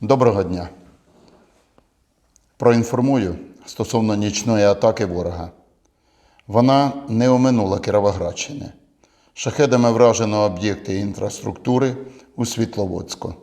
Доброго дня. Проінформую стосовно нічної атаки ворога. Вона не оминула Кіровоградщини. Шахедами вражено об'єкти інфраструктури у Світловодську.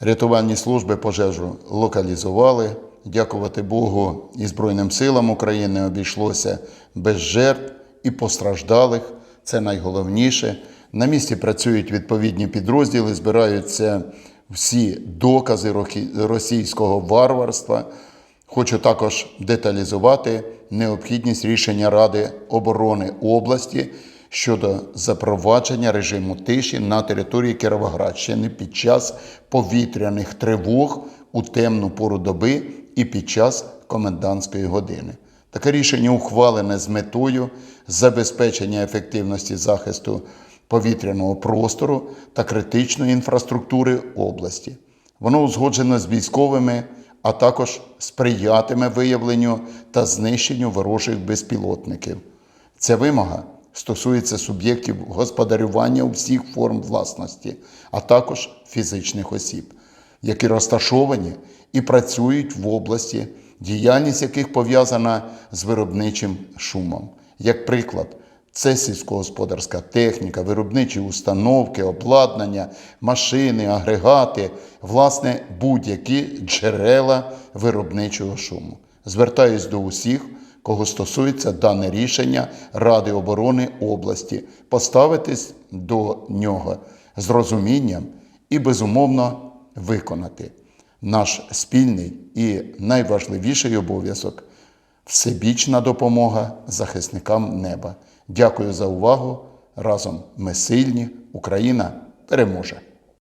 Рятувальні служби пожежу локалізували. Дякувати Богу і Збройним силам України обійшлося без жертв і постраждалих. Це найголовніше. На місці працюють відповідні підрозділи, збираються всі докази російського варварства. Хочу також деталізувати необхідність рішення Ради оборони області щодо запровадження режиму тиші на території Кіровоградщини під час повітряних тривог у темну пору доби і під час комендантської години. Таке рішення ухвалене з метою забезпечення ефективності захисту повітряного простору та критичної інфраструктури області. Воно узгоджено з військовими, а також сприятиме виявленню та знищенню ворожих безпілотників. Ця вимога стосується суб'єктів господарювання у всіх форм власності, а також фізичних осіб, які розташовані і працюють в області, діяльність яких пов'язана з виробничим шумом. Як приклад, це сільськогосподарська техніка, виробничі установки, обладнання, машини, агрегати, власне, будь-які джерела виробничого шуму. Звертаюсь до усіх, кого стосується дане рішення Ради оборони області, поставитись до нього з розумінням і безумовно виконати наш спільний і найважливіший обов'язок всебічна допомога захисникам неба. Дякую за увагу. Разом ми сильні. Україна переможе.